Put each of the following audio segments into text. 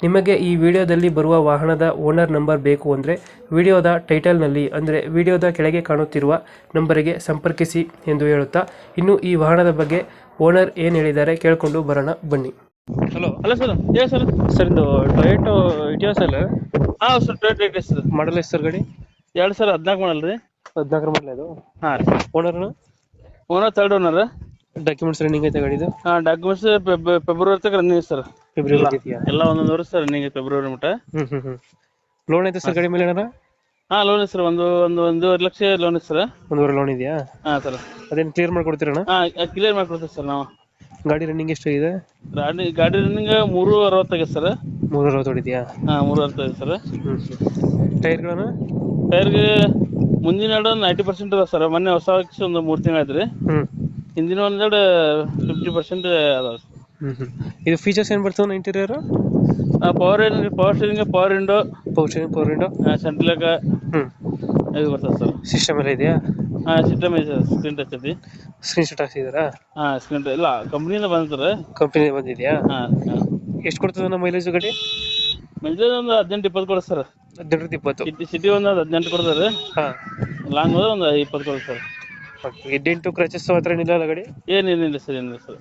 ನಿಮಗೆ ಈ ವಿಡಿಯೋದಲ್ಲಿ ಬರುವ ವಾಹನದ ಓನರ್ ನಂಬರ್ ಬೇಕು ಅಂದರೆ ವಿಡಿಯೋದ ಟೈಟಲ್ನಲ್ಲಿ ಅಂದರೆ ವಿಡಿಯೋದ ಕೆಳಗೆ ಕಾಣುತ್ತಿರುವ ನಂಬರಿಗೆ ಸಂಪರ್ಕಿಸಿ ಎಂದು ಹೇಳುತ್ತಾ ಇನ್ನು ಈ ವಾಹನದ ಬಗ್ಗೆ ಓನರ್ ಏನು ಹೇಳಿದ್ದಾರೆ ಕೇಳಿಕೊಂಡು ಬರೋಣ ಬನ್ನಿ. ಹಲೋ ಹಲೋ ಸರ್ ಹೇಳಿ ಸರ್ ಸರ್ ಇದು ಟೊಯೋಟೋ ಇಟಿಯೋಸ್ ಅಲ್ಲ ಹಾಂ sir trade Etios sir model ಎಷ್ಟು ಸರ್ ಗಾಡಿ? ಎರಡು ಸರ್ ಹದಿನಾಲ್ಕು ಮಾಡಲ್ ರೀ. ಹದಿನಾಲ್ಕು ಮಾಡಲ್ ಅದು ಹಾಂ ರೀ. ಓನರ್ನ owner third owner documents running ಐತೆ ಗಾಡಿದು? ಹಾಂ ಡಾಕ್ಯುಮೆಂಟ್ಸ್ ಫೆಬ್ರವರಿ ತನಕ ರನ್ನಿಂಗ್ ಸರ್ ಫೆಬ್ರವರಿ ಇದೆಯಾ? ಎಲ್ಲ ಒಂದೊಂದು ವರ್ಷ ಸರ್ ನಿಮಗೆ ಫೆಬ್ರವರಿ ಮಟ್ಟ. ಹ್ಞೂ ಹ್ಞೂ ಹ್ಞೂ ಲೋನ್ ಐತೆ ಸರ್ ಗಾಡಿ ಮೇಲೆ ಏನಾರ ಹಾಂ ಲೋನ್ ಇದೆ ಸರ್ ಒಂದು ಒಂದು ಒಂದೂವರೆ ಲಕ್ಷ ಲೋನ್ ಇದೆ ಸರ್ ಒಂದೂವರೆ ಲೋನ್ ಇದೆಯಾ? ಹಾ ಸರ್ ಅದೇನು ಕ್ಲಿಯರ್ ಮಾಡ್ಕೊಡ್ತೀರಣ್ಣ? ಹಾಂ ಕ್ಲಿಯರ್ ಮಾಡ್ಕೊಡ್ತೀವಿ ಸರ್ ನಾವು. ಗಾಡಿ ರನ್ನಿಂಗ್ ಎಷ್ಟು ಇದೆ ಗಾಡಿ ಗಾಡಿ ರನ್ನಿಂಗ್ ಮೂರು ಅರವತ್ತಾಗಿದೆ ಸರ್ ಮೂರು ಅರವತ್ತು ಹೊಡಿದೆಯಾ ಹಾಂ ಮೂರು ಅರವತ್ತಾಗಿದೆ ಸರ್ ಹ್ಞೂ ಟೈರ್ಗಳನ್ನು? ಟೈರ್ಗೆ ಮುಂದಿನ ಎರಡು ನೈಂಟಿ ಪರ್ಸೆಂಟ್ ಅದ ಸರ್ ಮೊನ್ನೆ ಹೊಸ ಒಂದು ಮೂರು ತಿಂಗಳು ಆಯ್ತು ರೀ ಹ್ಞೂ ಹಿಂದಿನ ಒಂದೆರಡು ಫಿಫ್ಟಿ ಪರ್ಸೆಂಟ್ ಅದಾವೆ ಹ್ಞೂ ಹ್ಞೂ ಇದು ಫೀಚರ್ಸ್ ಏನು ಬರ್ತವೆ interior power power steering power window pouch power window central ಹ್ಞೂ ಇದು ಬರ್ತದೆ ಸರ್. ಸಿಸ್ಟಮ್ ಎಲ್ಲ ಇದೆಯಾ? ಹಾಂ ಸಿಸ್ಟಮ್ ಇದೆ ಸರ್ ಸ್ಕ್ರೀನ್ ಟಚ್ ಐತಿ ಸ್ಕ್ರೀನ್ ಶಾಟ್ ಹಾಕ್ಸಿದ್ದೀರಾ ಹಾಂ ಸ್ಕ್ರೀನ್ ಇಲ್ಲ ಕಂಪ್ನಿಯಿಂದ ಬಂತಾರೆ ಕಂಪನಿ ಬಂದಿದೆಯಾ? ಹಾಂ ಹಾಂ ಎಷ್ಟು ಕೊಡ್ತದೆ ನಮ್ಮ ಮೈಲೇಜ್ ಗಾಡಿ? ಮೈಲೇಜ್ ಒಂದು ಹದಿನೆಂಟು ಇಪ್ಪತ್ತು ಕೊಡ ಸರ್. ಹದಿನೆಂಟರಿಂದ ಇಪ್ಪತ್ತು. ಸಿಟಿ ಸಿಟಿ ಒಂದು ಹದಿನೆಂಟು ಕೊಡ್ತಾರೆ. ಹಾಂ. ಲಾಂಗ್ ಹೋದ್ರೆ ಒಂದು ಇಪ್ಪತ್ತು ಕೊಡ ಸರ್. ಡೆಂಟು ಕ್ರಚಸ್ ಹತ್ರ ನಿಲ್ಲ ಅಲ್ಲ ಗಾಡಿ? ಏನೇನಿಲ್ಲ ಸರ್ ಏನಿಲ್ಲ ಸರ್.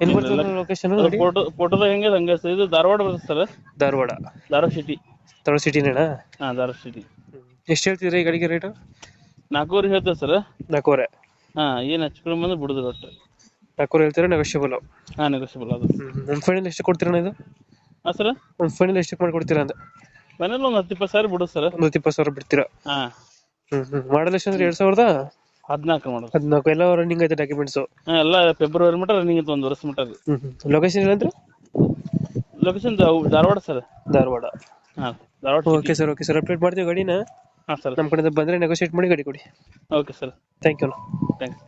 ಎಲ್ಲಿ ಬರ್ತದೆ ಲೊಕೇಶನ್ ಗಾಡಿ ಫೋಟೋ ಫೋಟೋದಾಗ ಹೆಂಗೆ ಹಂಗ ಸರ್ ಇದು ಧಾರವಾಡ ಬರುತ್ತೆ ಸರ್. ಧಾರವಾಡ. ಧಾರವಾಡ ಸಿಟಿ ಧಾರವಾಡ ಸಿಟಿನೇನಾ ಹಾ ಧಾರವಾಡ ಸಿಟಿ ಎಷ್ಟು ಹೇಳ್ತಿದ್ರಿ ಈ ಗಾಡಿಗೆ ರೇಟು ನಾಲ್ಕೂವರೆ ಹೇಳ್ತೇವೆ ಸರ್. ನಾಲ್ಕೂವರೆ. ಹಾ ಏನ್ ಹಚ್ಕೊಂಡು ಬಂದು ಬಿಡುದು ಒಟ್ಟು ನಾಲ್ಕೂವರೆ ಹೇಳ್ತೀರಾ? ನೆಗೋಷಿಯಬಲ್ ಹಾಂ ನೆಗೋಷಿಯಬಲ್ ಅದು. ಒಂದು ಫೈನಲ್ ಎಷ್ಟು ಕೊಡ್ತೀರಣ್ಣ ಇದು? ಆ ಸರ್? ಒಂದು ಫೈನಲ್ ಎಷ್ಟು ಮಾಡ್ಕೊಡ್ತೀರಾ ಅಂತ ಮನೇಲಿ ಒಂದು ಹತ್ತು ಇಪ್ಪತ್ತು ಸಾವಿರ ಬಿಡುದು ಸರ್. ಒಂದು ಹತ್ತು ಇಪ್ಪತ್ತು ಸಾವಿರ ಬಿಡ್ತೀರಾ? ಹಾ. ಹ್ಞೂ ಹ್ಞೂ ಮಾಡಲ್ ಎಷ್ಟು ಅಂದ್ರೆ ಎರಡು ಸಾವಿರದ? ಹದಿನಾಲ್ಕು ಮಾಡೋದು ಹದಿನಾಲ್ಕು ಎಲ್ಲ ರನ್ನಿಂಗ್ ಐತೆ ಡಾಕ್ಯುಮೆಂಟ್ಸ್ ಎಲ್ಲ ಫೆಬ್ರವರಿ ಮಟ್ಟ ರನ್ನಿಂಗ್ ಇತ್ತು ಒಂದು ವರ್ಷ ಮಟ್ಟ ಅದು. ಲೊಕೇಶನ್ ಏನಂದ್ರೆ ಲೊಕೇಶನ್ ಧಾರವಾಡ ಸರ್ ಧಾರವಾಡ. ಹಾಂ Dharwad okay sir okay sir update ಮಾಡ್ತೀವಿ ಗಾಡಿನ. ಹಾಂ ಸರ್ ನಮ್ಮ ಕಡೆಯಿಂದ ಬಂದರೆ ನೆಗೋಷಿಯೇಟ್ ಮಾಡಿ ಗಾಡಿ ಕೊಡಿ. Okay sir thank you thanks